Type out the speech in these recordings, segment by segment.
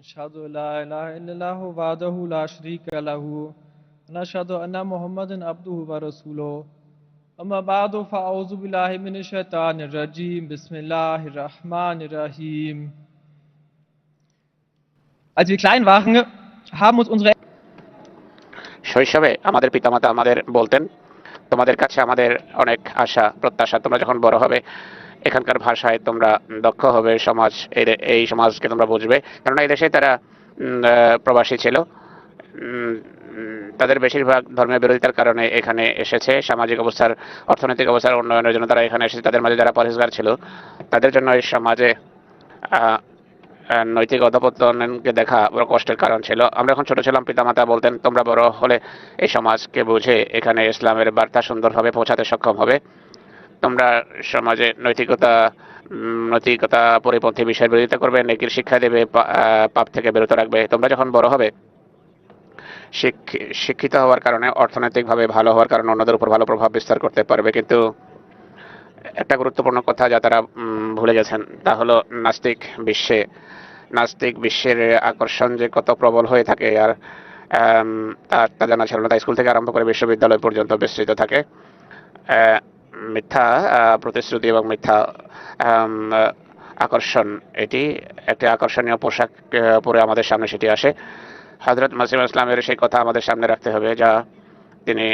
أشهد لا إله إلا الله وحده لا شريك له ونشهد أن محمدا عبده ورسوله أما بعد فأعوذ بالله من الشيطان الرجيم بسم الله الرحمن الرحيم Als wir klein waren, haben uns unsere শৈশবে আমাদের পিতামাতা আমাদের বলতেন তোমাদের কাছে আমাদের অনেক আশা প্রত্যাশা তোমরা যখন বড় হবে এখানকার ভাষায় তোমরা দক্ষ হবে, সমাজ, এই সমাজকে তোমরা বুঝবে। কেননা এই দেশে তারা প্রবাসী ছিল। তাদের বেশিরভাগ ধর্মের বিরোধিতার কারণে এখানে এসেছে। সামাজিক অবস্থার, অর্থনৈতিক অবস্থার উন্নয়নের জন্য তারা এখানে এসেছে। তাদের মাঝে যারা পরিষ্কার ছিল, তাদের জন্য এই সমাজে নৈতিক অধপতনকে দেখা বড় কষ্টের কারণ ছিল। আমরা এখন ছোট ছিলাম, পিতামাতা বলতেন, তোমরা বড় হলে এই সমাজকে বুঝে এখানে ইসলামের বার্তা সুন্দরভাবে পৌঁছাতে সক্ষম হবে। তোমরা সমাজে নৈতিকতা নৈতিকতা পরিপন্থী বিষয়ের বিরোধিতা করবে, নেকির শিক্ষা দেবে পাপ থেকে বিরত রাখবে। তোমরা যখন বড় হবে শিক্ষি- শিক্ষিত হওয়ার কারণে, অর্থনৈতিকভাবে ভালো হওয়ার কারণে অন্যদের উপর ভালো প্রভাব বিস্তার করতে পারবে। কিন্তু একটা গুরুত্বপূর্ণ কথা, যা তারা ভুলে গেছেন, তা হলো নাস্তিক বিশ্বে, নাস্তিক বিশ্বের আকর্ষণ যে কত প্রবল হয়ে থাকে আর তা জানা ছিল না স্কুল থেকে আরম্ভ করে বিশ্ববিদ্যালয় পর্যন্ত বিস্তৃত থাকে। মিথ্যা প্রতিশ্রুতি এবং মিথ্যা আকর্ষণ। এটি একটি আকর্ষণীয় পোশাক পরে আমাদের সামনে সেটি আসে। হজরত মাসিম ইসলামের সেই কথা আমাদের সামনে রাখতে হবে, যা তিনি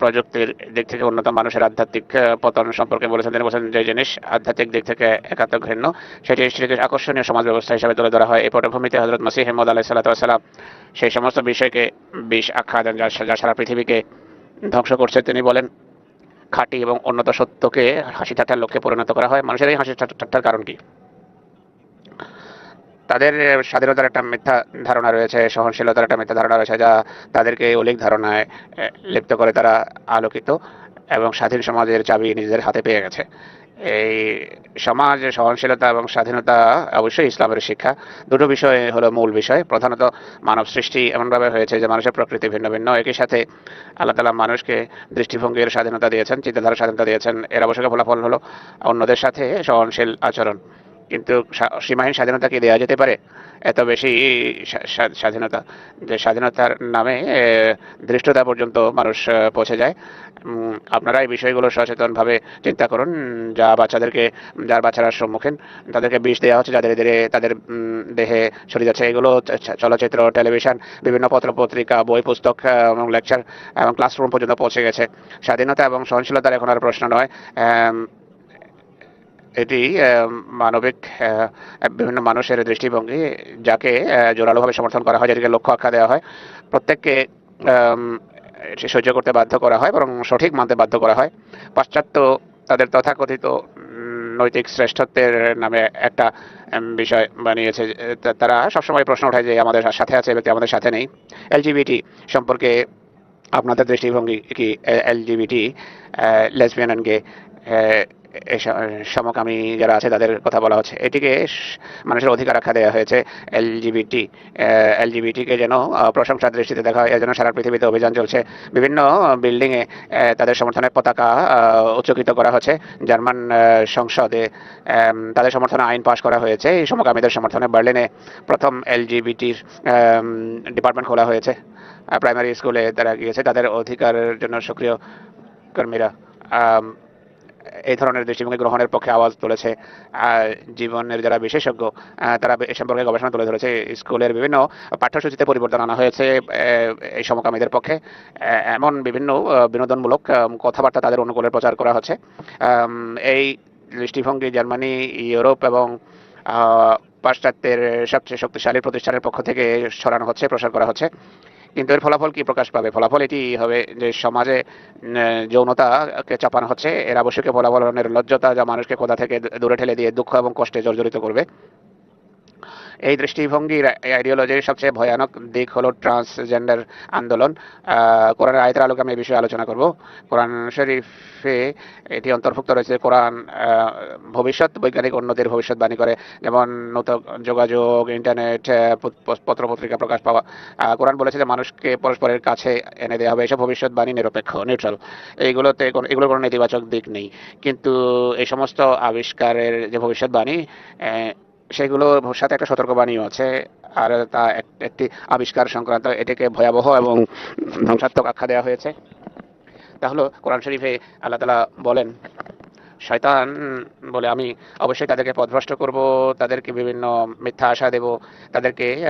প্রযুক্তির দিক থেকে উন্নত মানুষের আধ্যাত্মিক পতন সম্পর্কে বলেছেন। তিনি বলেছেন যে জিনিস আধ্যাত্মিক দিক থেকে একাত্ম ঘৃণ্য, সেটি সেটিকে আকর্ষণীয় সমাজ ব্যবস্থা হিসাবে তুলে ধরা হয়। এই পটভূমিতে হজরত মাসিহ হেমদ আলাহ সাল্লাম সেই সমস্ত বিষয়কে, বিষ আখ্যা দেন, যা যা সারা পৃথিবীকে ধ্বংস করছে। তিনি বলেন খাঁটি এবং অন্যতা সত্যকে হাসি ঠাট্টার লক্ষ্যে পরিণত করা হয়। মানুষের এই হাসি ঠাট্টা- ঠাট্টার কারণ কি? তাদের স্বাধীনতার একটা মিথ্যা ধারণা রয়েছে, সহনশীলতার একটা মিথ্যা ধারণা রয়েছে, যা তাদেরকে অলিক ধারণায় লিপ্ত করে তারা আলোকিত এবং স্বাধীন সমাজের চাবি নিজেদের হাতে পেয়ে গেছে। এই সমাজ সহনশীলতা এবং স্বাধীনতা অবশ্যই ইসলামের শিক্ষা। দুটো বিষয় হলো মূল বিষয়। প্রধানত মানব সৃষ্টি এমনভাবে হয়েছে যে মানুষের প্রকৃতি ভিন্ন ভিন্ন। একই সাথে আল্লাহ তালা মানুষকে দৃষ্টিভঙ্গির স্বাধীনতা দিয়েছেন, চিন্তাধারার স্বাধীনতা দিয়েছেন। এর অবশ্যই ফলাফল হলো অন্যদের সাথে সহনশীল আচরণ। কিন্তু সীমাহীন স্বাধীনতা কি দেওয়া যেতে পারে? এত বেশি স্বা- স্বা- স্বাধীনতা, যে স্বাধীনতার নামে ধৃষ্টতা পর্যন্ত মানুষ পৌঁছে যায়। আপনারা এই বিষয়গুলো সচেতনভাবে চিন্তা করুন। যা বাচ্চাদেরকে, যার বাচ্চারা সম্মুখীন, তাদেরকে বিষ দেওয়া হচ্ছে, যাদের ধীরে তাদের দেহে ছড়িয়ে যাচ্ছে। এগুলো চলচ্চিত্র, টেলিভিশন, বিভিন্ন পত্র পত্রিকা বই, পুস্তক এবং লেকচার, এবং ক্লাসরুম পর্যন্ত পৌঁছে গেছে। স্বাধীনতা এবং সহনশীলতার এখন আর প্রশ্ন নয়। এটি মানবিক বিভিন্ন মানুষের দৃষ্টিভঙ্গি যাকে জোরালোভাবে সমর্থন করা হয়, যেটিকে লক্ষ্য আখ্যা দেওয়া হয়। প্রত্যেককে সহ্য করতে বাধ্য করা হয়, বরং সঠিক মানতে বাধ্য করা হয়। পাশ্চাত্য, তাদের তথাকথিত নৈতিক শ্রেষ্ঠত্বের নামে একটা বিষয় বানিয়েছে তারা সবসময় প্রশ্ন ওঠায় যে আমাদের সাথে আছে ব্যক্তি, আমাদের সাথে নেই। এলজিবিটি সম্পর্কে আপনাদের দৃষ্টিভঙ্গি কি? এলজিবিটি লেসবিয়ান গে সমকামী যারা আছে তাদের কথা বলা হচ্ছে। এটিকে মানুষের অধিকার রাখা দেওয়া হয়েছে এলজিবিটি এলজিবিটিকে যেন প্রশংসার দৃষ্টিতে দেখা হয়, এজন্য সারা পৃথিবীতে অভিযান চলছে। বিভিন্ন বিল্ডিংয়ে তাদের সমর্থনে পতাকা উচ্চকিত করা হচ্ছে। জার্মান সংসদে তাদের সমর্থনে আইন পাশ করা হয়েছে। এই সমকামীদের সমর্থনে বার্লিনে প্রথম এলজিবিটির ডিপার্টমেন্ট খোলা হয়েছে। প্রাইমারি স্কুলে তারা গিয়েছে। তাদের অধিকারের জন্য সক্রিয় কর্মীরা এই ধরনের দৃষ্টিভঙ্গি গ্রহণের পক্ষে আওয়াজ তুলেছে জীবনের যারা বিশেষজ্ঞ তারা এ সম্পর্কে গবেষণা তুলে ধরেছে। স্কুলের বিভিন্ন পাঠ্যসূচিতে পরিবর্তন আনা হয়েছে এই সমকামীদের পক্ষে। এমন বিভিন্ন বিনোদনমূলক কথাবার্তা তাদের অনুকূলে প্রচার করা হচ্ছে। এই দৃষ্টিভঙ্গি জার্মানি, ইউরোপ এবং পাশ্চাত্যের সবচেয়ে শক্তিশালী প্রতিষ্ঠানের পক্ষ থেকে ছড়ানো হচ্ছে, প্রসার করা হচ্ছে। কিন্তু এর ফলাফল কি প্রকাশ পাবে? ফলাফল এটি হবে যে সমাজে যৌনতাকে চাপানো হচ্ছে। এর আবশ্যকীয় ফলাফল লজ্জতা যা মানুষকে কোথা থেকে দূরে ঠেলে দিয়ে দুঃখ এবং কষ্টে জর্জরিত করবে। এই দৃষ্টিভঙ্গির আইডিওলজির সবচেয়ে ভয়ানক দিক হলো ট্রান্সজেন্ডার আন্দোলন। কোরআনের আয়তের আলোকে আমি এই বিষয়ে আলোচনা করব। কোরআন শরীফে এটি অন্তর্ভুক্ত রয়েছে কোরআন ভবিষ্যৎ বৈজ্ঞানিক উন্নতির ভবিষ্যৎবাণী করে যেমন নতুন যোগাযোগ ইন্টারনেট আহ, প- প- পত্রপত্রিকা প্রকাশ পাওয়া। কোরআন বলেছে যে মানুষকে পরস্পরের কাছে এনে দেওয়া হবে। এসব ভবিষ্যৎবাণী নিরপেক্ষ নিউট্রাল এইগুলোতে এগুলোর কোনো নেতিবাচক দিক নেই। কিন্তু এই সমস্ত আবিষ্কারের যে ভবিষ্যৎবাণী সেগুলোর সাথে একটা সতর্কবাণীও আছে, আর তা এক- একটি আবিষ্কার সংক্রান্ত এটাকে ভয়াবহ এবং ধ্বংসাত্মক আখ্যা দেওয়া হয়েছে। তা হলো কোরআন শরীফে আল্লাহ তালা বলেন, শয়তান বলে আমি অবশ্যই তাদেরকে পথভ্রষ্ট করব, তাদেরকে বিভিন্ন মিথ্যা আশা দেব, তাদেরকে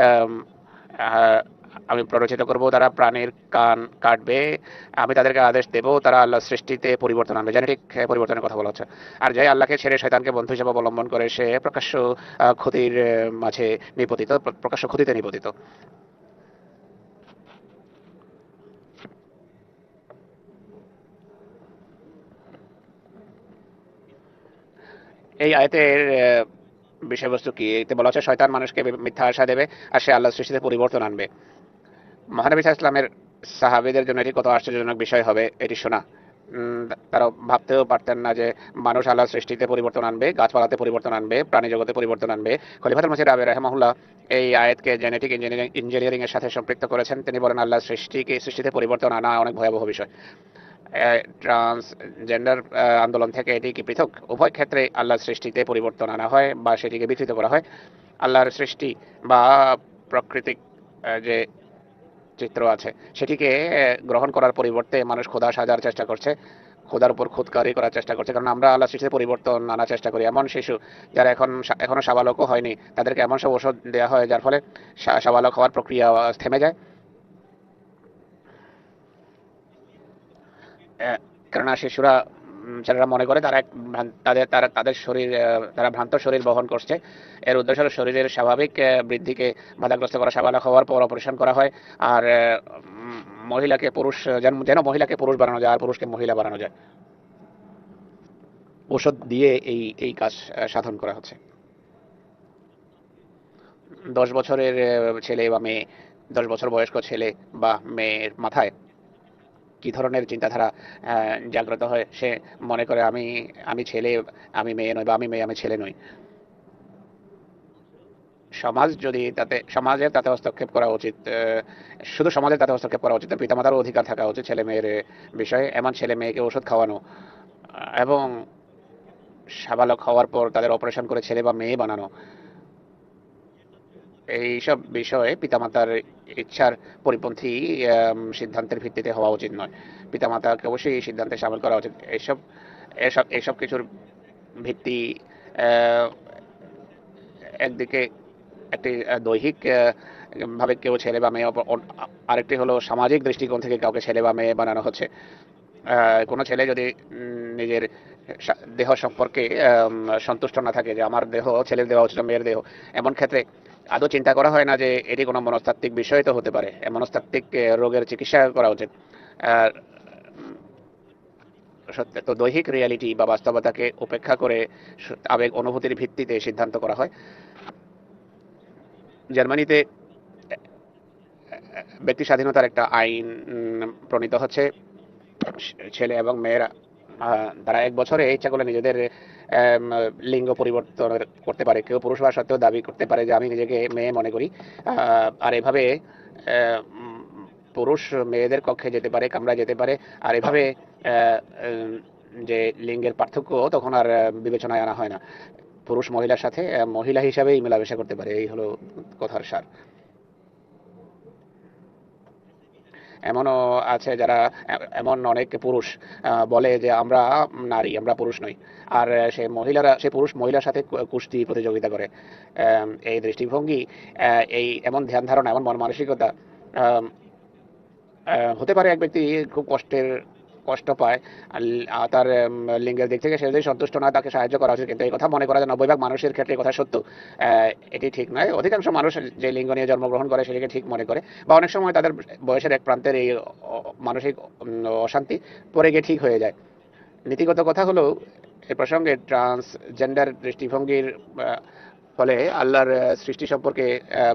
আম, প্ররোচিত করব তারা প্রাণীর কান কাটবে। আমি তাদেরকে আদেশ দেব তারা আল্লাহ সৃষ্টিতে পরিবর্তন আনবে। জেনেটিক পরিবর্তনের কথা বলা হচ্ছে। আর যাই আল্লাহকে ছেড়ে শয়তানকে বন্ধু হিসেবে অবলম্বন করে সে প্রকাশ্য ক্ষতির মাঝে নিপতিত প্রকাশ্য ক্ষতিতে নিপতিত। এই আয়তের বিষয়বস্তু কি? এতে বলা হচ্ছে শয়তান মানুষকে মিথ্যা আশা দেবে আর সে আল্লাহ সৃষ্টিতে পরিবর্তন আনবে। মহানবী ইসলামের সাহাবীদের জন্য এটি কত আশ্চর্যজনক বিষয় হবে, এটি শোনা। তারা ভাবতেও পারতেন না যে মানুষ আল্লাহ সৃষ্টিতে পরিবর্তন আনবে, গাছপালাতে পরিবর্তন আনবে প্রাণী জগতে পরিবর্তন আনবে। খলিফাতুল মসিদ আবে রহমাহুল্লাহ এই আয়াতকে জেনেটিক ইঞ্জিনিয়ারিং ইঞ্জিনিয়ারিং এর সাথে সম্পৃক্ত করেছেন। তিনি বলেন আল্লাহ সৃষ্টিকে, সৃষ্টিতে পরিবর্তন আনা অনেক ভয়াবহ বিষয়। ট্রান্সজেন্ডার আন্দোলন থেকে এটি কি পৃথক? উভয় ক্ষেত্রে আল্লাহর সৃষ্টিতে পরিবর্তন আনা হয় বা সেটিকে বিকৃত করা হয়। আল্লাহর সৃষ্টি বা প্রাকৃতিক যে চিত্র আছে। সেটিকে গ্রহণ করার পরিবর্তে মানুষ খোদা সাজার চেষ্টা করছে। খোদার উপর খুদকারি করার চেষ্টা করছে। কারণ আমরা আল্লাহ সৃষ্টিতে পরিবর্তন আনার চেষ্টা করি। এমন শিশু যারা এখন সা- এখনও সাবালকও হয়নি, তাদেরকে এমন সব ওষুধ দেওয়া হয় যার ফলে সাবালক হওয়ার প্রক্রিয়া থেমে যায়। কেননা শিশুরা ছেলেরা মনে করে তারা এক তাদের, তারা, তাদের শরীর তারা ভ্রান্ত শরীর বহন করছে। এর উদ্দেশ্য হলো শরীরের স্বাভাবিক বৃদ্ধিকে বাধাগ্রস্ত করা সাবালক হওয়ার পর অপারেশন করা হয়। আর মহিলাকে পুরুষ, যেন যেন মহিলাকে পুরুষ বানানো যায় আর পুরুষকে মহিলা বানানো যায়। ওষুধ দিয়ে এই এই কাজ সাধন করা হচ্ছে। দশ বছরের ছেলে বা মেয়ে, দশ বছর বয়স্ক ছেলে বা মেয়ের মাথায় কি ধরনের চিন্তাধারা জাগ্রত হয়, সে মনে করে আমি আমি ছেলে, আমি মেয়ে নই বা আমি মেয়ে, আমি ছেলে নই। সমাজ যদি তাতে, সমাজের তাতে হস্তক্ষেপ করা উচিত শুধু সমাজের তাতে হস্তক্ষেপ করা উচিত পিতামাতারও অধিকার থাকা উচিত ছেলে মেয়ের বিষয়ে, এমন ছেলে মেয়েকে ওষুধ খাওয়ানো, এবং সাবালক হওয়ার পর তাদের অপারেশন করে ছেলে বা মেয়ে বানানো। এইসব বিষয়ে পিতামাতার ইচ্ছার পরিপন্থী সিদ্ধান্তের ভিত্তিতে হওয়া উচিত নয়। পিতামাতাকে অবশ্যই এই সিদ্ধান্তে সামিল করা উচিত। এইসব এসব এইসব কিছুর ভিত্তি একদিকে একটি দৈহিক ভাবে কেউ ছেলে বা মেয়ে আরেকটি হলো সামাজিক দৃষ্টিকোণ থেকে কাউকে ছেলে বা মেয়ে বানানো হচ্ছে। কোনো ছেলে যদি নিজের দেহ সম্পর্কে সন্তুষ্ট না থাকে যে আমার দেহ ছেলের দেহ হচ্ছে মেয়ের দেহ, এমন ক্ষেত্রে আদৌ চিন্তা করা হয় না যে এটি কোনো মনস্তাত্ত্বিক বিষয় তো হতে পারে মনস্তাত্ত্বিক রোগের চিকিৎসা করা উচিত। আর, সত্য, তো দৈহিক রিয়ালিটি বা বাস্তবতাকে উপেক্ষা করে আবেগ অনুভূতির ভিত্তিতে সিদ্ধান্ত করা হয়। জার্মানিতে, ব্যক্তি স্বাধীনতার একটা আইন প্রণীত হচ্ছে ছেলে এবং মেয়েরা তারা এক বছরে ইচ্ছা করলে নিজেদের লিঙ্গ পরিবর্তন করতে পারে। কেউ পুরুষ হওয়া সত্ত্বেও দাবি করতে পারে যে আমি নিজেকে মেয়ে মনে করি। আর এভাবে পুরুষ মেয়েদের কক্ষে যেতে পারে কামরা যেতে পারে। আর এভাবে যে লিঙ্গের পার্থক্য তখন আর বিবেচনায় আনা হয় না। পুরুষ মহিলার সাথে মহিলা হিসাবেই মেলামেশা করতে পারে। এই হলো কথার সার। এমনও আছে যারা এমন অনেক পুরুষ বলে যে আমরা নারী, আমরা পুরুষ নই। আর সে মহিলারা, সে পুরুষ মহিলার সাথে কুস্তি প্রতিযোগিতা করে। এই দৃষ্টিভঙ্গি এই এমন ধ্যান ধারণা এমন মন মানসিকতা হতে পারে এক ব্যক্তি খুব কষ্টের কষ্ট পায়। তার লিঙ্গের দিক থেকে সে যদি সন্তুষ্ট নয়, তাকে সাহায্য করা উচিত। কিন্তু এই কথা মনে করা যায় নব্বই ভাগ মানুষের ক্ষেত্রে কথা সত্য। এটি ঠিক নয়। অধিকাংশ মানুষ যে লিঙ্গ নিয়ে জন্মগ্রহণ করে সেটিকে ঠিক মনে করে। বা অনেক সময় তাদের বয়সের এক প্রান্তের এই মানসিক অশান্তি পরে গিয়ে ঠিক হয়ে যায়। নীতিগত কথা হলো, এ প্রসঙ্গে ট্রান্সজেন্ডার দৃষ্টিভঙ্গির ফলে আল্লাহর সৃষ্টি সম্পর্কে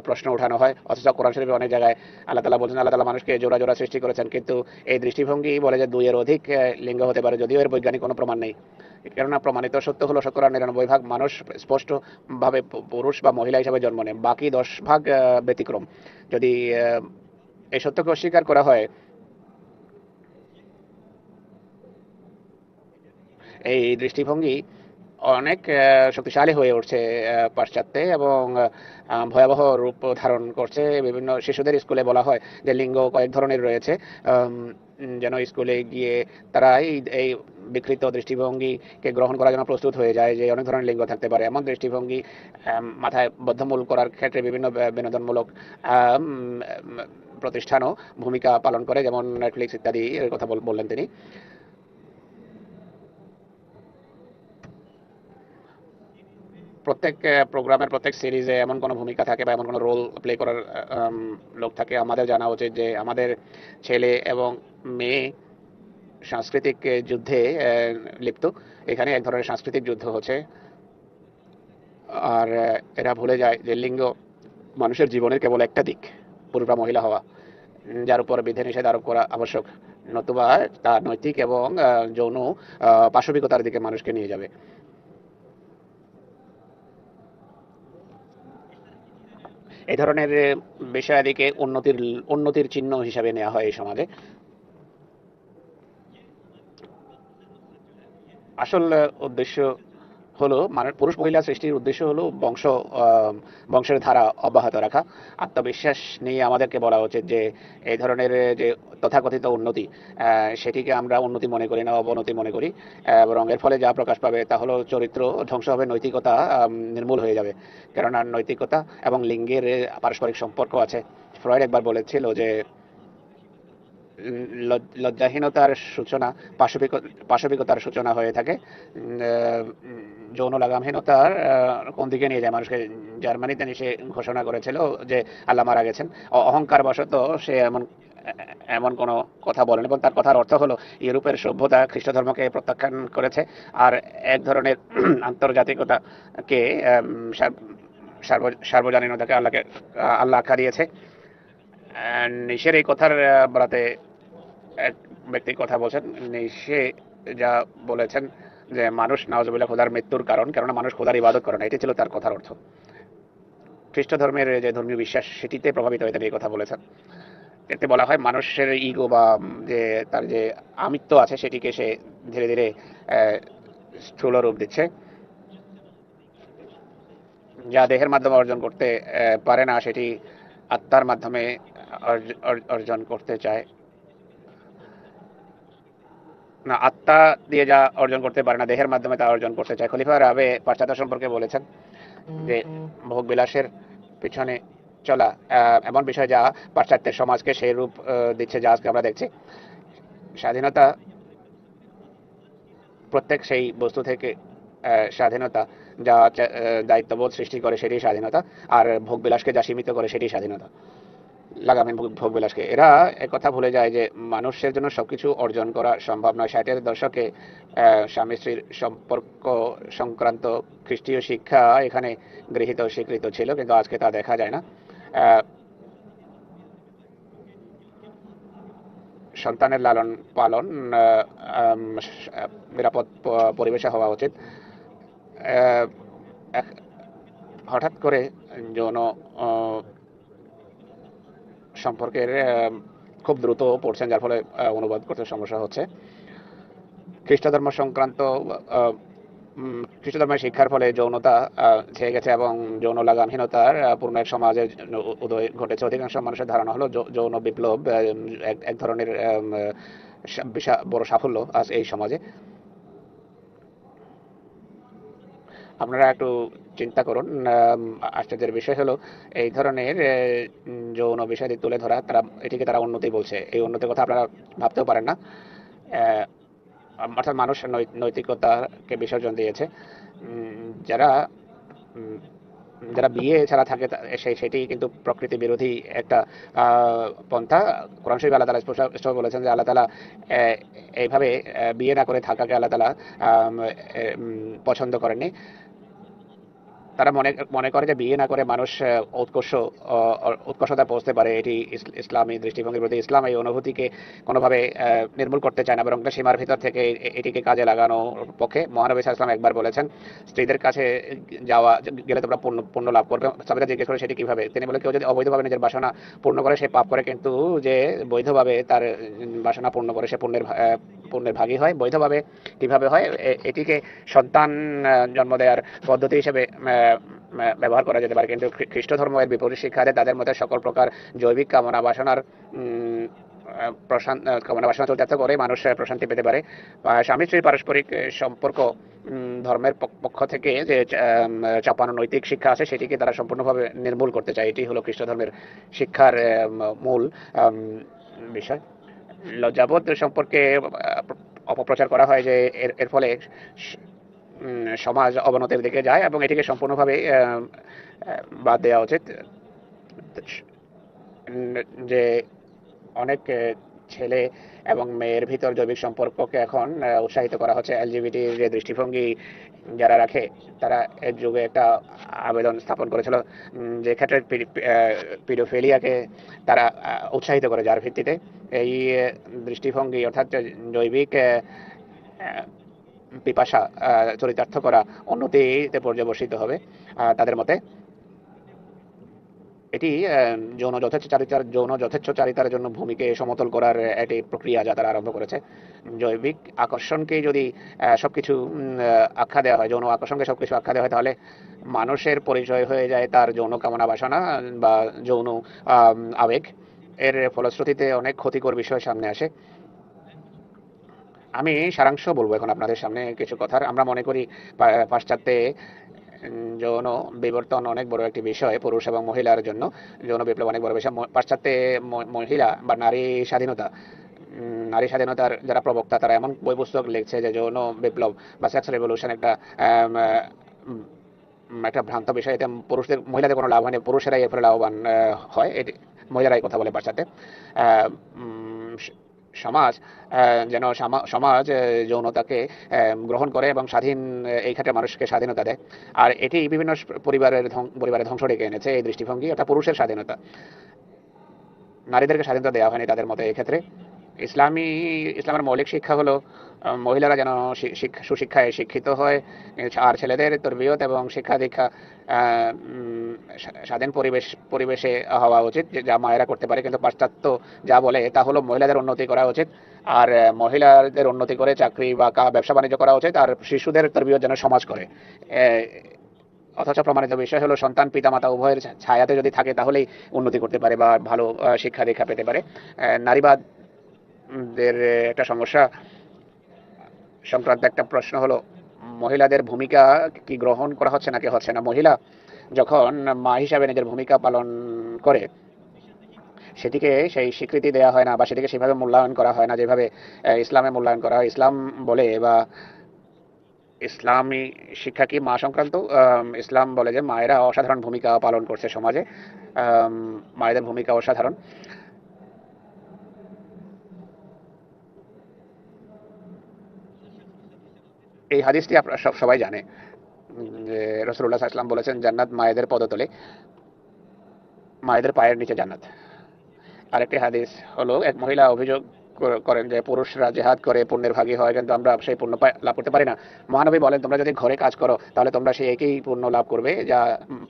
প্রশ্ন উঠানো হয়। অথচ কোরআন শরীফে অনেক জায়গায় আল্লাহ তালা বলছেন, আল্লাহ তালা মানুষকে জোড়া জোড়া সৃষ্টি করেছেন। কিন্তু এই দৃষ্টিভঙ্গি বলে যে দুইয়ের অধিক লিঙ্গ হতে পারে, যদিও এর বৈজ্ঞানিক কোনো প্রমাণ নেই। কেননা প্রমাণিত সত্য হলো শতকরা নিরানব্বই ভাগ মানুষ স্পষ্টভাবে পুরুষ বা মহিলা হিসাবে জন্ম নেয় বাকি দশ ভাগ ব্যতিক্রম। যদি এই সত্যকে অস্বীকার করা হয়, এই দৃষ্টিভঙ্গি অনেক শক্তিশালী হয়ে উঠছে পাশ্চাত্যে এবং ভয়াবহ রূপ ধারণ করছে। বিভিন্ন শিশুদের স্কুলে বলা হয় যে লিঙ্গ কয়েক ধরনের রয়েছে। যেন স্কুলে গিয়ে তারা এই এই বিকৃত দৃষ্টিভঙ্গিকে গ্রহণ করার জন্য প্রস্তুত হয়ে যায় যে অনেক ধরনের লিঙ্গ থাকতে পারে। এমন দৃষ্টিভঙ্গি মাথায় বদ্ধমূল করার ক্ষেত্রে বিভিন্ন বিনোদনমূলক প্রতিষ্ঠানও ভূমিকা পালন করে, যেমন নেটফ্লিক্স ইত্যাদি এর কথা বললেন তিনি। প্রত্যেক প্রোগ্রামের প্রত্যেক সিরিজে এমন কোনো ভূমিকা থাকে বা এমন কোনো রোল প্লে করার লোক থাকে, আমাদের জানা উচিত যে আমাদের ছেলে এবং মেয়ে সাংস্কৃতিক যুদ্ধে লিপ্ত। এখানে এক ধরনের সাংস্কৃতিক যুদ্ধ হচ্ছে। আর এরা ভুলে যায় যে লিঙ্গ মানুষের জীবনের কেবল একটা দিক পুরুষ বা মহিলা হওয়া। যার উপর বিধিনিষেধ আরোপ করা আবশ্যক। নতুবা তা নৈতিক এবং যৌন পাশবিকতার দিকে মানুষকে নিয়ে যাবে। এই ধরনের বিষয়াদিকে উন্নতির উন্নতির চিহ্ন হিসাবে নেওয়া হয় এই সমাজে। আসল উদ্দেশ্য হলো মানে পুরুষ মহিলা সৃষ্টির উদ্দেশ্য হলো বংশ বংশের ধারা অব্যাহত রাখা। আত্মবিশ্বাস নিয়ে আমাদেরকে বলা উচিত যে এই ধরনের যে তথাকথিত উন্নতি সেটিকে আমরা উন্নতি মনে করি না, অবনতি মনে করি। এবং এর ফলে যা প্রকাশ পাবে তা হলো চরিত্র ধ্বংস হবে, নৈতিকতা নির্মূল হয়ে যাবে। কেননা নৈতিকতা এবং লিঙ্গের পারস্পরিক সম্পর্ক আছে। ফ্রয়েড একবার বলেছিল যে লজ্জাহীনতার সূচনা, পাশবিক পাশবিকতার সূচনা হয়ে থাকে। যৌন লাগামহীনতার কোন দিকে নিয়ে যায়? মানুষকে জার্মানিতে সে ঘোষণা করেছিল যে আল্লাহ মারা গেছেন। অহংকার বশত সে এমন এমন কোনো কথা বলেন এবং তার কথার অর্থ হলো ইউরোপের সভ্যতা খ্রিস্ট ধর্মকে প্রত্যাখ্যান করেছে আর এক ধরনের আন্তর্জাতিকতাকে সার্বজনীনতাকে আল্লাহকে, আল্লাহ আখ্যা দিয়েছে। নিশের এই কথার বরাতে এক ব্যক্তি কথা বলছেন নিশে যা বলেছেন যে মানুষ নওয়াজবিল্লাহ খোদার মৃত্যুর কারণ, কেননা মানুষ খোদার ইবাদত করে না, এটি ছিল তার কথার অর্থ। খ্রিস্ট ধর্মের যে ধর্মীয় বিশ্বাস, সেটিতে প্রভাবিত হয়ে তিনি এই কথা বলেছেন। এতে বলা হয় মানুষের ইগো বা যে তার যে আমিত্ব আছে, সেটিকে সে ধীরে ধীরে স্থূল রূপ দিচ্ছে। যা দেহের মাধ্যমে অর্জন করতে পারে না, সেটি আত্মার মাধ্যমে অর্জ- অর্জন করতে চায়। না আত্মা দিয়ে যা অর্জন করতে পারে না দেহের মাধ্যমে তা অর্জন করতে চায়। খলিফা রাবে পাশ্চাত্য সম্পর্কে বলেছেন যে ভোগ বিলাসের পিছনে চলা এমন বিষয় যা পাশ্চাত্যের সমাজকে সেই রূপ দিচ্ছে যা আজকে আমরা দেখছি। স্বাধীনতা প্রত্যেক সেই বস্তু থেকে আহ, স্বাধীনতা যা দায়িত্ববোধ সৃষ্টি করে সেটি স্বাধীনতা আর ভোগ বিলাসকে যা সীমিত করে সেটি স্বাধীনতা। লাগামেন ভোগবিলাসকে এরা একথা ভুলে যায় যে মানুষের জন্য সবকিছু অর্জন করা সম্ভব নয়। ষাটের দশকে স্বামী স্ত্রীর সম্পর্ক সংক্রান্ত খ্রিস্টীয় শিক্ষা এখানে গৃহীত, স্বীকৃত ছিল, কিন্তু আজকে তা দেখা যায় না। সন্তানের লালন পালন নিরাপদ পরিবেশে হওয়া উচিত। হঠাৎ করে যৌন সম্পর্কের খুব দ্রুত পড়ছেন যার ফলে অনুবাদ করতে সমস্যা হচ্ছে। খ্রিস্ট ধর্ম সংক্রান্ত আহ, উম, খ্রিস্ট ধর্মের শিক্ষার ফলে যৌনতা ছেয়ে গেছে এবং যৌন লাগামহীনতার পূর্ণ এক সমাজের উদয় ঘটেছে। অধিকাংশ মানুষের ধারণা হলো যৌন বিপ্লব এক ধরনের বড় সাফল্য আজ এই সমাজে। আপনারা একটু চিন্তা করুন। আশ্চর্যের বিষয় হলো, এই ধরনের যৌন বিষয় তুলে ধরা, তারা, এটিকে তারা উন্নতি বলছে। এই উন্নতির কথা আপনারা ভাবতেও পারেন না। অর্থাৎ মানুষ নৈতিকতাকে বিসর্জন দিয়েছে। যারা যারা বিয়ে ছাড়া থাকে সেই সেটি কিন্তু প্রকৃতি বিরোধী একটা পন্থা। কোরআন শরীফ আল্লাহ তালা স্পষ্ট বলেছেন যে আল্লাহ তালা এইভাবে বিয়ে না করে থাকাকে আল্লাহ তালা পছন্দ করেননি। তারা মনে মনে করে যে বিয়ে না করে মানুষ উৎকর্ষ উৎকর্ষতা পৌঁছতে পারে। এটি ইসলামী দৃষ্টিভঙ্গির প্রতি ইসলাম এই অনুভূতিকে কোনোভাবে নির্মূল করতে চায় না বরং সীমার ভিতর থেকে এটিকে কাজে লাগানোর পক্ষে। মহানবী ইসলাম একবার বলেছেন স্ত্রীদের কাছে যাওয়া গেলে তোমরা পূর্ণ পূর্ণ লাভ করবে। সাবিরা জিজ্ঞেস করে সেটি কীভাবে? তিনি বলে কেউ যদি অবৈধভাবে নিজের বাসনা পূর্ণ করে সে পাপ করে কিন্তু যে বৈধভাবে তার বাসনা পূর্ণ করে সে আহ, পুণ্যের ভাগী হয়, বৈধভাবে কীভাবে হয় এটিকে সন্তান জন্ম দেওয়ার পদ্ধতি হিসেবে ব্যবহার করা যেতে পারে। কিন্তু খ্রিস্ট ধর্ম এর বিপরীত শিক্ষা দেয় তাদের মধ্যে সকল প্রকার জৈবিক কামনা বাসনার প্রশান্ত কামনা বাসনা চরিতার্থ করে মানুষ প্রশান্তি পেতে পারে। স্বামী স্ত্রীর পারস্পরিক সম্পর্ক ধর্মের পক্ষ থেকে যে চাপানো নৈতিক শিক্ষা আছে, সেটিকে তারা সম্পূর্ণভাবে নির্মূল করতে চায়। এটি হলো খ্রিস্ট ধর্মের শিক্ষার মূল বিষয়। লজ্জাবোধ সম্পর্কে অপপ্রচার করা হয় যে এর এর ফলে সমাজ অবনতির দিকে যায় এবং এটিকে সম্পূর্ণভাবে বাদ দেওয়া উচিত। যে অনেক ছেলে এবং মেয়ের ভিতর জৈবিক সম্পর্ককে এখন উৎসাহিত করা হচ্ছে এলজিবিটির যে দৃষ্টিভঙ্গি যারা রাখে, তারা এর যুগে একটা আবেদন স্থাপন করেছিল যে ক্ষেত্রে পিডোফেলিয়াকে তারা উৎসাহিত করে যার ভিত্তিতে এই দৃষ্টিভঙ্গি অর্থাৎ জৈবিক পিপাসা চরিতার্থ করা উন্নতিতে পর্যবসিত হবে তাদের মতে। এটি যৌন যথেচ্ছাচারিতার যৌন যথেচ্ছাচারিতার জন্য ভূমিকে সমতল করার একটি প্রক্রিয়া যা তারা আরম্ভ করেছে। জৈবিক আকর্ষণকে যদি উম, আহ, আখ্যা দেওয়া হয় যৌন আকর্ষণকে সবকিছু আখ্যা দেওয়া হয় তাহলে মানুষের পরিচয় হয়ে যায় তার যৌন কামনা বাসনা বা যৌন আবেগ। এর ফলশ্রুতিতে অনেক ক্ষতিকর বিষয় সামনে আসে। আমি সারাংশ বলব এখন আপনাদের সামনে কিছু কথার। আমরা মনে করি পাশ্চাত্যে যৌন বিবর্তন অনেক বড় একটি বিষয়, পুরুষ এবং মহিলার জন্য। যৌন বিপ্লব অনেক বড় বিষয়। পাশ্চাত্যে মহিলা বা নারী স্বাধীনতা নারী স্বাধীনতার যারা প্রবক্তা, তারা এমন বই পুস্তক লিখছে যে যৌন বিপ্লব বা সেক্স রেভলিউশন একটা একটা ভ্রান্ত বিষয়। এতে পুরুষদের, মহিলাদের কোনো লাভ হয়নি। পুরুষেরাই এর ফলে লাভবান হয়। এটি মহিলারাই কথা বলে স- সমাজ যেন সামা- সমাজ যৌনতাকে গ্রহণ করে এবং স্বাধীন এই ক্ষেত্রে মানুষকে স্বাধীনতা দেয়। আর এটি বিভিন্ন পরিবারের পরিবারের ধ্বংস ডেকে এনেছে এই দৃষ্টিভঙ্গি, অর্থাৎ পুরুষের স্বাধীনতা। নারীদেরকে স্বাধীনতা দেওয়া হয়নি তাদের মতে এক্ষেত্রে। ইসলামী ইসলামের মৌলিক শিক্ষা হলো মহিলারা যেন শিক্ষা- সুশিক্ষায় শিক্ষিত হয় আর ছেলেদের তরবিয়ত এবং শিক্ষা দীক্ষা স্বাধীন পরিবেশ, পরিবেশে হওয়া উচিত, যে- মায়েরা করতে পারে। কিন্তু পাশ্চাত্য যা বলে, তা হলো মহিলাদের উন্নতি করা উচিত, আর মহিলাদের উন্নতি করে চাকরি বা ব্যবসা বাণিজ্য করা উচিত, আর শিশুদের তরবিয়ত যেন সমাজ করে। অথচ প্রমাণিত বিষয় হলো, সন্তান পিতামাতা উভয়ের ছায়াতে যদি থাকে, তাহলেই উন্নতি করতে পারে বা ভালো শিক্ষা দীক্ষা পেতে পারে। নারীবাদ দের একটা সমস্যা। সংক্রান্ত একটা প্রশ্ন হলো, মহিলাদের ভূমিকা কি গ্রহণ করা হচ্ছে নাকি হচ্ছে না? মহিলা যখন মা হিসাবে নিজের ভূমিকা পালন করে, সেটিকে সেই স্বীকৃতি দেওয়া হয় না বা সেটিকে সেভাবে মূল্যায়ন করা হয় না, যেভাবে ইসলামে মূল্যায়ন করা হয়। ইসলাম বলে বা ইসলামী শিক্ষা কি মা সংক্রান্ত? ইসলাম বলে যে, মায়েরা অসাধারণ ভূমিকা পালন করছে সমাজে। মায়েদের ভূমিকা অসাধারণ। এই হাদিসটি আপনারা সব, সবাই জানে। যে রসুল্লাহ ইসলাম বলেছেন, জান্নাত মায়েদের পদতলে, মায়েদের পায়ের নিচে জান্নাত। আরেকটি হাদিস হলো, এক মহিলা অভিযোগ করেন যে পুরুষরা জেহাদ করে, পুণ্যের ভাগী হয়, কিন্তু আমরা সেই পুণ্য লাভ করতে পারি না। মহানবী বলেন, তোমরা যদি ঘরে কাজ করো, তাহলে তোমরা সেই একই পুণ্য লাভ করবে, যা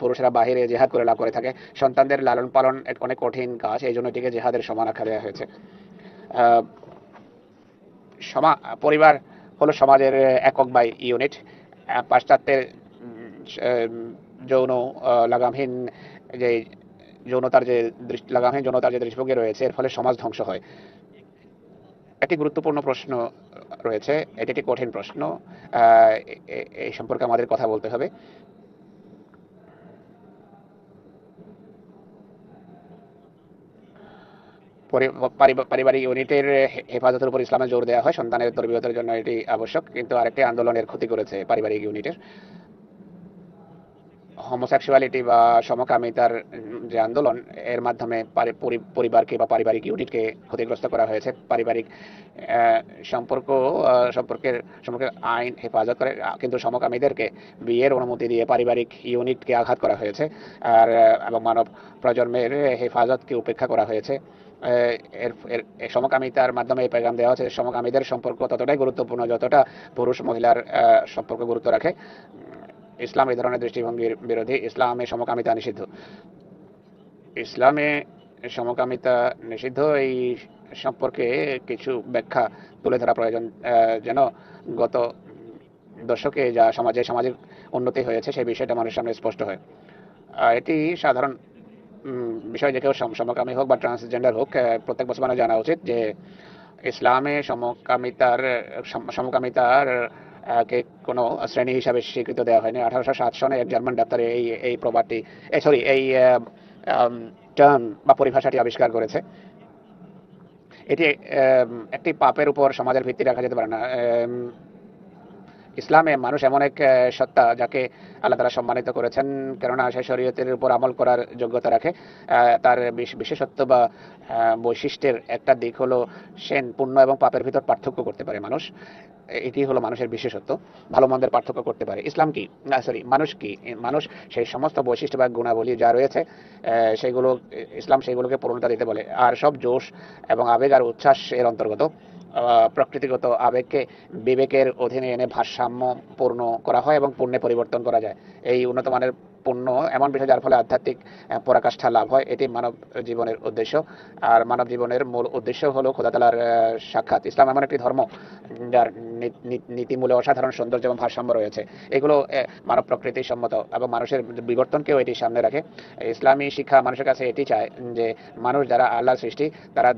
পুরুষরা বাহিরে জেহাদ করে লাভ করে থাকে। সন্তানদের লালন পালন অনেক কঠিন কাজ, এই জন্য এটিকে জেহাদের সমান আখ্যা দেওয়া হয়েছে। সমা, পরিবার হলো সমাজের একক বাই ইউনিট পাশ্চাত্যের যৌন লাগামহীন যে, যৌনতার যে দৃষ্টি লাগামহীন যৌনতার যে দৃষ্টিভঙ্গি রয়েছে, এর ফলে সমাজ ধ্বংস হয়। একটি গুরুত্বপূর্ণ প্রশ্ন রয়েছে, এটি একটি কঠিন প্রশ্ন এই সম্পর্কে আমাদের কথা বলতে হবে পরি- পারিবা- পারিবারিক ইউনিটের হেফাজতের উপর ইসলামে জোর দেওয়া হয়। সন্তানের তরবিয়তের জন্য এটি আবশ্যক। কিন্তু আরেকটি আন্দোলনের ক্ষতি করেছে পারিবারিক ইউনিটের। হোমোসেক্সুয়ালিটি বা সমকামিতার যে আন্দোলন, এর মাধ্যমে পরি- পরিবারকে বা পারিবারিক ইউনিটকে ক্ষতিগ্রস্ত করা হয়েছে। পারিবারিক সম্পর্ক সম্পর্কের, সম্পর্কে আইন হেফাজত করে কিন্তু সমকামীদেরকে বিয়ের অনুমতি দিয়ে পারিবারিক ইউনিটকে আঘাত করা হয়েছে। আর এবং মানব প্রজন্মের হেফাজতকে উপেক্ষা করা হয়েছে। এর এর সমকামিতার মাধ্যমে এই পেগাম দেওয়া হচ্ছে সমকামীদের সম্পর্ক ততটাই গুরুত্বপূর্ণ যতটা পুরুষ মহিলার সম্পর্ক গুরুত্ব রাখে। ইসলাম এই ধরনের দৃষ্টিভঙ্গির বিরোধী ইসলামে সমকামিতা নিষিদ্ধ। ইসলামে সমকামিতা নিষিদ্ধ, এই সম্পর্কে কিছু ব্যাখ্যা তুলে ধরা প্রয়োজন। যেন গত দশকে যা সমাজে সামাজিক উন্নতি হয়েছে, সেই বিষয়টা মানুষের সামনে স্পষ্ট হয়। এটি সাধারণ বিষয় যে কেউ সমকামী হোক বা ট্রান্সজেন্ডার হোক প্রত্যেক মুসলমানের জানা উচিত যে ইসলামে সমকামিতার, সম- সমকামিতার কে কোনো শ্রেণি হিসাবে স্বীকৃত দেওয়া হয়নি। আঠারোশো সাত সনে এক জার্মান ডাক্তার এই এই প্রবাদটি সরি এই টার্ম বা পরিভাষাটি আবিষ্কার করেছে। এটি একটি পাপের উপর সমাজের ভিত্তি রাখা যেতে পারে না। ইসলামে মানুষ এমন এক সত্তা যাকে আল্লাহ তারা সম্মানিত করেছেন। কেননা সে শরীয়তের উপর আমল করার যোগ্যতা রাখে। তার বিশেষত্ব বা বৈশিষ্ট্যের একটা দিক হলো সে পুণ্য এবং পাপের ভিতর পার্থক্য করতে পারে মানুষ। এটি হলো মানুষের বিশেষত্ব। ভালো মন্দের পার্থক্য করতে পারে। ইসলাম কি? না, সরি, মানুষ কি? মানুষ সেই সমস্ত বৈশিষ্ট্য বা গুণাবলী যা রয়েছে সেগুলো ইসলাম সেগুলোকে পূর্ণতা দিতে বলে। আর সব জোশ এবং আবেগ আর উচ্ছ্বাস এর অন্তর্গত। প্রকৃতিগত আবেগকে বিবেকের অধীনে এনে ভারসাম্যপূর্ণ করা হয় এবং পূর্ণে পরিবর্তন করা যায়। এই উন্নত মানের পূর্ণ, এমন বিষয় যার ফলে আধ্যাত্মিক পরাকাষ্ঠা লাভ হয়। এটি মানব জীবনের উদ্দেশ্য। আর মানব জীবনের মূল উদ্দেশ্য হলো খোদা তালার সাক্ষাৎ। ইসলাম এমন একটি ধর্ম যার নীতিমূলে অসাধারণ সৌন্দর্য এবং ভারসাম্য রয়েছে। এগুলো মানব প্রকৃতি সম্মত এবং মানুষের বিবর্তনকেও এটি সামনে রাখে। ইসলামী শিক্ষা মানুষের কাছে এটি চায় যে মানুষ যারা আল্লাহ সৃষ্টি, তারা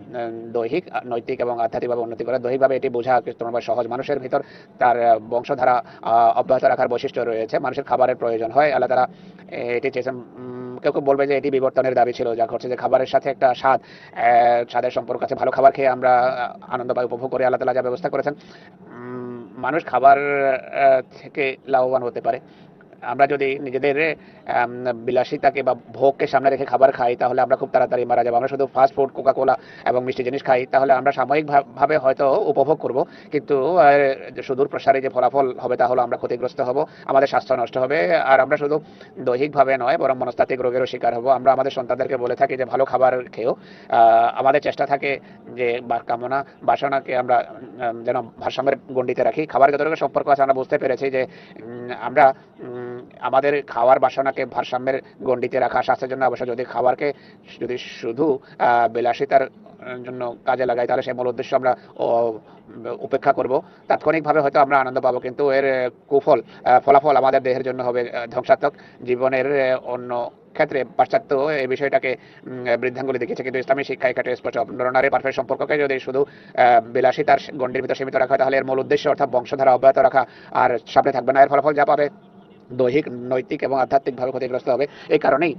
দৈহিক, নৈতিক এবং আধ্যাত্মিকভাবে উন্নতি করে। দৈহিকভাবে এটি বোঝা তোমার সহজ। মানুষের ভিতর তার বংশধারা অব্যাহত রাখার বৈশিষ্ট্য রয়েছে। মানুষের খাবারের প্রয়োজন হয়। আল্লাহ তারা এটি চেয়েছেন কেউ কেউ বলবে যে এটি বিবর্তনের দাবি ছিল, যা ঘটছে যে খাবারের সাথে একটা স্বাদ স্বাদের সম্পর্ক আছে, ভালো খাবার খেয়ে আমরা আনন্দ বা উপভোগ করে, আল্লাহ তালা যা ব্যবস্থা করেছেন। মানুষ খাবার থেকে লাভবান হতে পারে। আমরা যদি নিজেদের বিলাসিতাকে বা ভোগকে সামনে রেখে খাবার খাই, তাহলে আমরা খুব তাড়াতাড়ি মারা যাব। আমরা শুধু ফাস্ট ফুড কোকা কোলা এবং মিষ্টি জিনিস খাই, তাহলে আমরা সাময়িক ভাব- হয়তো উপভোগ করব। কিন্তু সুদূর প্রসারী যে ফলাফল হবে তা হলো আমরা ক্ষতিগ্রস্ত হব, আমাদের স্বাস্থ্য নষ্ট হবে, আর আমরা শুধু দৈহিকভাবে নয়, বরং মনস্তাত্ত্বিক রোগেরও শিকার হব। আমরা আমাদের সন্তানদেরকে বলে থাকি যে, ভালো খাবার খেয়েও আমাদের চেষ্টা থাকে যে কামনা, বাসনাকে আমরা যেন ভারসাম্যের গণ্ডিতে রাখি। খাবার যতটুকু সম্পর্ক আছে, আমরা বুঝতে পেরেছি যে আমরা আমাদের খাওয়ার বাসনাকে ভারসাম্যের গণ্ডিতে রাখা, স্বাস্থ্যের জন্য অবশ্য যদি খাবারকে যদি শুধু বিলাসিতার জন্য কাজে লাগাই, তাহলে সেই মূল উদ্দেশ্য আমরা উপেক্ষা করব। তাৎক্ষণিকভাবে হয়তো আমরা আনন্দ পাবো, কিন্তু এর কুফল ফলাফল আমাদের দেহের জন্য হবে ধ্বংসাত্মক। জীবনের অন্য ক্ষেত্রে পাশ্চাত্য এই বিষয়টাকে বৃদ্ধাঙ্গুলি দেখেছে কিন্তু ইসলামী শিক্ষায় ক্ষেত্রে স্পষ্ট নারী পারফেক্ট সম্পর্ককে যদি শুধু বিলাসিতার গণ্ডির ভিতর সীমিত রাখা হয়, তাহলে এর মূল উদ্দেশ্য অর্থাৎ বংশধারা অব্যাহত রাখা আর সামনে থাকবে না। এর ফলাফল যা পাবে? দৈহিক, নৈতিক এবং আধ্যাত্মিকভাবে ক্ষতিগ্রস্ত হবে। এই কারণেই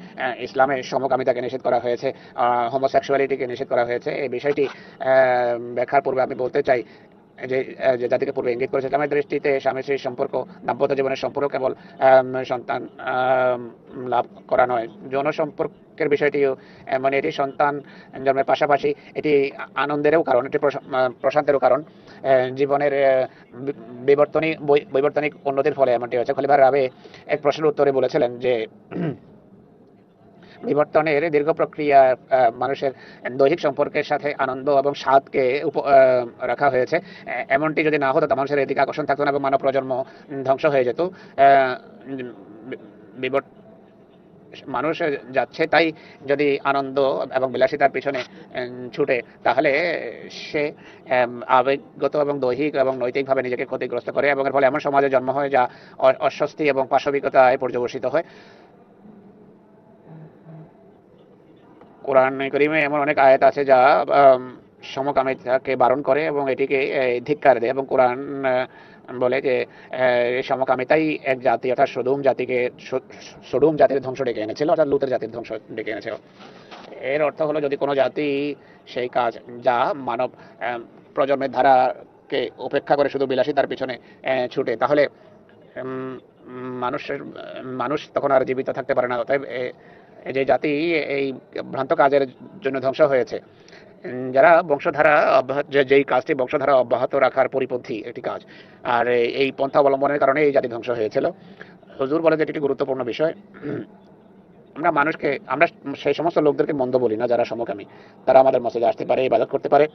ইসলামে সমকামিতাকে নিষেধ করা হয়েছে হোমোসেক্সুয়ালিটিকে নিষেধ করা হয়েছে। এই বিষয়টি ব্যাখ্যার পূর্বে আমি বলতে চাই যে জাতিকে পূর্বে ইঙ্গিত করেছে, ইসলামের দৃষ্টিতে স্বামী স্ত্রীর সম্পর্ক, দাম্পত্য জীবনের সম্পর্ক কেবল সন্তান লাভ করা নয়। যৌন সম্পর্কের বিষয়টিও মানে এটি সন্তান জন্মের পাশাপাশি এটি আনন্দেরও কারণ, এটি প্রশান্তেরও কারণ। জীবনের বিবর্তনী বৈবর্তনিক উন্নতির ফলে এমনটি হয়েছে। খলিফার রাবে এক প্রশ্নের উত্তরে বলেছিলেন যে বিবর্তনের দীর্ঘ প্রক্রিয়া মানুষের দৈহিক সম্পর্কের সাথে আনন্দ এবং স্বাদকে রাখা হয়েছে। এমনটি যদি না হতো তা মানুষের এদিকে আকর্ষণ থাকতো না এবং মানব প্রজন্ম ধ্বংস হয়ে যেত। আহ, বি- বিবর মানুষ যাচ্ছে তাই যদি আনন্দ এবং বিলাসিতার পিছনে ছুটে তাহলে সে আবেগগত এবং দৈহিক এবং নৈতিকভাবে নিজেকে ক্ষতিগ্রস্ত করে এবং এর ফলে এমন সমাজে জন্ম হয় যা অস্বস্তি এবং পাশবিকতায় পর্যবসিত হয়। কোরআন করিমে এমন অনেক আয়াত আছে যা সমকামিতাকে বারণ করে এবং এটিকে ধিক্কার দেয় এবং কোরআন বলে যে সমকামিতাই এক জাতি অর্থাৎ সদুম জাতিকে সদুম জাতির ধ্বংস ডেকে এনেছিল অর্থাৎ লুতের জাতির ধ্বংস ডেকে এনেছিল। এর অর্থ হলো যদি কোনো জাতি সেই কাজ, যা মানব প্রজন্মের ধারাকে উপেক্ষা করে শুধু বিলাসিতার পিছনে ছুটে, তাহলে মানুষের, মানুষ তখন আর জীবিত থাকতে পারে না, অতএব যে জাতি এই ভ্রান্ত কাজের জন্য ধ্বংস হয়েছে। যারা বংশধারা অব্যাহত যেই কাজটি বংশধারা অব্যাহত রাখার পরিপন্থী একটি কাজ। আর এই- পন্থা অবলম্বনের কারণে এই জাতি ধ্বংস হয়েছিল। হুজুর বলে যে একটি গুরুত্বপূর্ণ বিষয়। আমরা মানুষকে আমরা সেই সমস্ত লোকদেরকে মন্দ বলি না, যারা সমকামী। তারা আমাদের মসজিদে আসতে পারে, ইবাদত করতে পারে।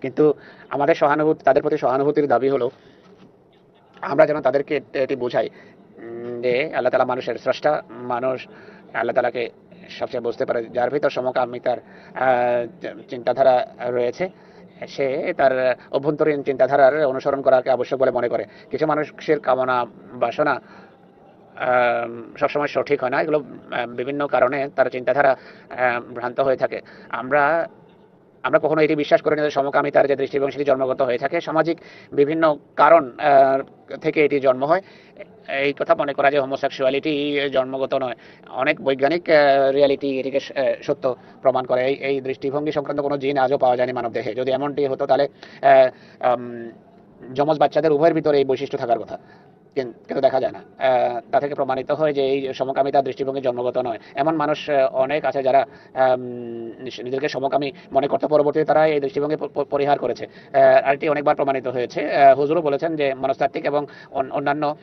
কিন্তু আমাদের সহানুভূতি তাদের প্রতি সহানুভূতির দাবি হলো, আমরা যেন তাদেরকে এটি বোঝাই যে আল্লাহ তালা মানুষের স্রষ্টা, মানুষ আল্লাহ তালাকে সবচেয়ে বুঝতে পারে যার ভিতর সমকামিতার চিন্তাধারা রয়েছে, সে তার অভ্যন্তরীণ চিন্তাধারার অনুসরণ করাকে আবশ্যক বলে মনে করে। কিছু মানুষের কামনা, বাসনা সবসময় সঠিক হয় না। এগুলো বিভিন্ন কারণে তার চিন্তাধারা ভ্রান্ত হয়ে থাকে। আমরা আমরা কখনো এটি বিশ্বাস করি না যে সমকামিতার যে দৃষ্টিভঙ্গি সেটি জন্মগত হয়ে থাকে। সামাজিক বিভিন্ন কারণ থেকে এটি জন্ম হয়। এই কথা মনে করা যে হোমোসেক্সুয়ালিটি জন্মগত নয়। অনেক বৈজ্ঞানিক রিয়ালিটি এটিকে সত্য প্রমাণ করে। এই এই দৃষ্টিভঙ্গি সংক্রান্ত কোনো জিন আজও পাওয়া যায়নি মানব দেহে যদি এমনটি হতো তাহলে যমজ বাচ্চাদের উভয়ের ভিতরে এই বৈশিষ্ট্য থাকার কথা। কিন্তু দেখা যায় না। তা থেকে প্রমাণিত হয় যে এই সমকামিতা দৃষ্টিভঙ্গি জন্মগত নয়। এমন মানুষ অনেক আছে যারা নিজেদেরকে সমকামী মনে করতে পরবর্তীতে তারা এই দৃষ্টিভঙ্গি পরিহার করেছে। আর এটি অনেকবার প্রমাণিত হয়েছে। হুজুরও বলেছেন যে মনস্তাত্ত্বিক এবং অন- অন্যান্য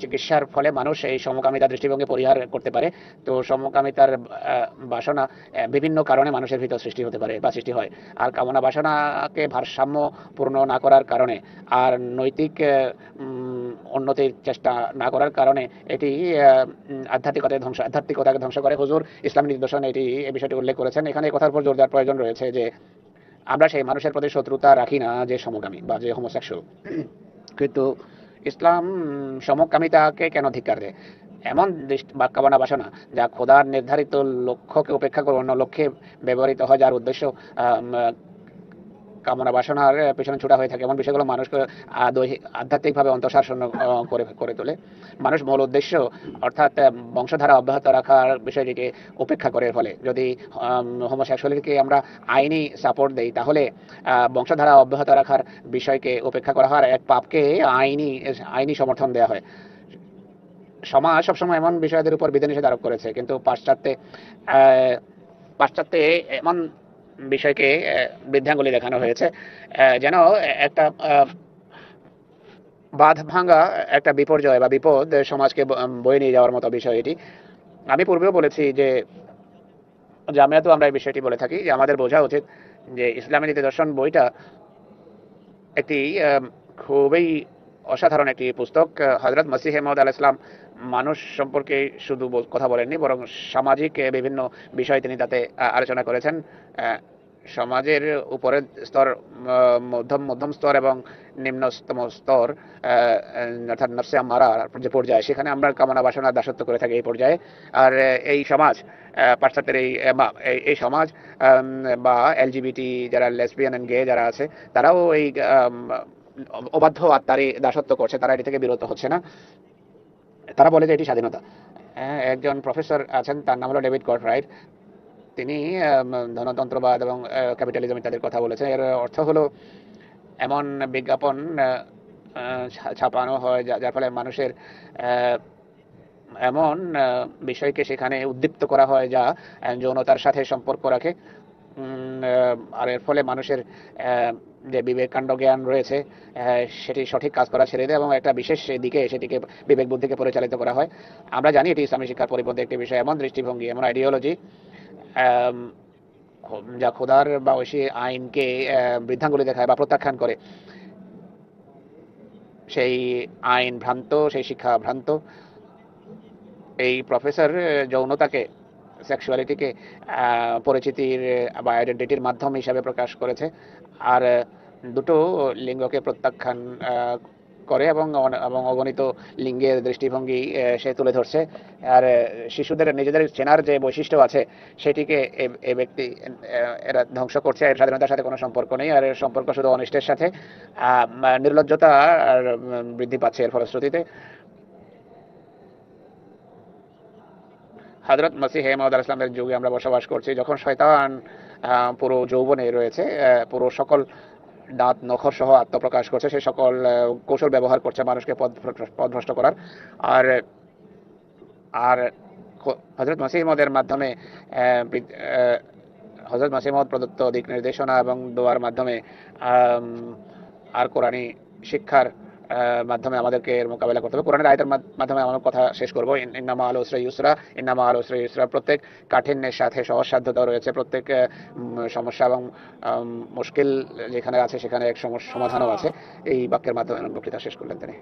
চিকিৎসার ফলে মানুষ এই সমকামিতা দৃষ্টিভঙ্গি পরিহার করতে পারে। তো সমকামিতার বাসনা বিভিন্ন কারণে মানুষের ভিতর সৃষ্টি হতে পারে বা সৃষ্টি হয়। আর কামনা বাসনাকে ভারসাম্য পূর্ণ না করার কারণে। আর নৈতিক উন্নতির চেষ্টা না করার কারণে এটি আধ্যাত্মিকতাকে ধ্বংস আধ্যাত্মিকতাকে ধ্বংস করে হুজুর ইসলামী নির্দেশন এটি, এই বিষয়টি উল্লেখ করেছেন। এখানে কথার উপর জোর দেওয়ার প্রয়োজন রয়েছে যে, আমরা সেই মানুষের প্রতি শত্রুতা রাখি না যে সমকামী বা যে হোমোসেক্সুয়াল কিন্তু ইসলাম সমকামিতাকে কেন ধিক্কার দেয়? এমন দৃষ্টি- বা বাসনা, যা খোদার নির্ধারিত লক্ষ্যকে উপেক্ষা করে অন্য লক্ষ্যে ব্যবহৃত হয়, যার উদ্দেশ্য কামনা বাসনার পেছনে ছোটা হয়ে থাকে। এমন বিষয়গুলো মানুষকে আধ্যাত্মিকভাবে অন্তঃসার করে করে তোলে। মানুষ মূল উদ্দেশ্য, অর্থাৎ বংশধারা অব্যাহত রাখার বিষয়টিকে উপেক্ষা করে ফলে। যদি হোমোসেক্সুয়ালিটিকে আমরা আইনি সাপোর্ট দেই, তাহলে বংশধারা অব্যাহত রাখার বিষয়কে উপেক্ষা করা হয় এক পাপকে আইনি আইনি সমর্থন দেওয়া হয়। সমাজ সবসময় এমন বিষয়দের উপর বিধিনিষেধ আরোপ করেছে, কিন্তু পাশ্চাত্যে পাশ্চাত্যে এমন বিষয়কে বৃদ্ধাঙ্গুলি দেখানো হয়েছে। যেন একটা বাঁধ ভাঙা একটা বিপর্যয় বা বিপদ সমাজকে বয়ে নিয়ে যাওয়ার মতো বিষয় এটি। আমি পূর্বেও বলেছি যে জামিয়াতেও আমরা এই বিষয়টি বলে থাকি যে আমাদের বোঝা উচিত যে ইসলামী নীতি দর্শন বইটা, একটি খুবই অসাধারণ একটি পুস্তক হজরত মসিহ মহম্মদ আল ইসলাম মানুষ সম্পর্কে শুধু কথা বলেননি, বরং সামাজিক বিভিন্ন বিষয় তিনি তাতে আলোচনা করেছেন। সমাজের উপরের স্তর মধ্যম মধ্যম স্তর এবং নিম্নতম স্তর অর্থাৎ নফসে মারা যে পর্যায়ে, সেখানে আমরা কামনা বাসনা দাসত্ব করে থাকি এই পর্যায়ে। আর এই সমাজ পাশ্চাত্যের এই এই- সমাজ বা এলজিবিটি যারা লেসবিয়ান অ্যান্ড গে যারা আছে, তারাও এই অবাধ্য আত্মারই দাসত্ব করছে, তারা এটি থেকে বিরত হচ্ছে না। তারা বলে যে এটি স্বাধীনতা। হ্যাঁ, একজন প্রফেসর আছেন তার নাম হলো ডেভিড কট রাইট তিনি ধনতন্ত্রবাদ এবং ক্যাপিটালিজম ইত্যাদির কথা বলেছেন। এর অর্থ হলো এমন বিজ্ঞাপন ছাপানো হয় যার ফলে মানুষের এমন বিষয়কে সেখানে উদ্দীপ্ত করা হয় যা যৌনতার সাথে সম্পর্ক রাখে। আর এর ফলে মানুষের যে বিবেকাণ্ড জ্ঞান রয়েছে সেটি সঠিক কাজ করা ছেড়ে দেয় এবং একটা বিশেষ দিকে সেটিকে বিবেক বুদ্ধিকে পরিচালিত করা হয়। আমরা জানি এটি ইসলামী শিক্ষার পরিপন্থী একটি বিষয়, এমন দৃষ্টিভঙ্গি, এমন আইডিওলজি যা খোদার বা ঐশী আইনকে বৃদ্ধাঙ্গুলি দেখায় বা প্রত্যাখ্যান করে। সেই আইন ভ্রান্ত, সেই শিক্ষা ভ্রান্ত, এই প্রফেসর যৌনতাকে সেক্সুয়ালিটিকে পরিচিতির বা আইডেন্টিটির মাধ্যম হিসাবে প্রকাশ করেছে। আর দুটো লিঙ্গকে প্রত্যাখ্যান করে এবং এবং অগণিত লিঙ্গের দৃষ্টিভঙ্গি সে তুলে ধরছে। আর শিশুদের, নিজেদের চেনার যে বৈশিষ্ট্য আছে, সেটিকে এ- ব্যক্তি এরা ধ্বংস করছে। এর স্বাধীনতার সাথে কোনো সম্পর্ক নেই। আর এর সম্পর্ক শুধু অনিষ্টের সাথে। নির্লজ্জতা বৃদ্ধি পাচ্ছে এর ফলশ্রুতিতে। হজরত মসিহ হেমদ ইসলামের যুগে আমরা বসবাস করছি। যখন শয়তান পুরো যৌবনে রয়েছে পুরো সকল দাঁত নখর সহ আত্মপ্রকাশ করছে, সে সকল কৌশল ব্যবহার করছে মানুষকে পথ পথভ্রষ্ট করার। আর আর হজরত মাসিমদের মাধ্যমে হজরত মাসিমদ প্রদত্ত দিক নির্দেশনা এবং দোয়ার মাধ্যমে আর কোরআনী শিক্ষার মাধ্যমে আমাদেরকে এর মোকাবেলা করতে হবে। কোরআনের আয়তের মাধ্যমে আমার কথা শেষ করব। ইন- ইন্নামা আল ওসরা ইউসরা, ইন্নামা আল ওসরা ইউসরা। প্রত্যেক কাঠিন্যের সাথে সহসাধ্যতা রয়েছে। প্রত্যেক সমস্যা এবং মুশকিল যেখানে আছে সেখানে এক সমাধানও আছে। এই বাক্যের মাধ্যমে বক্তৃতা শেষ করলেন তিনি।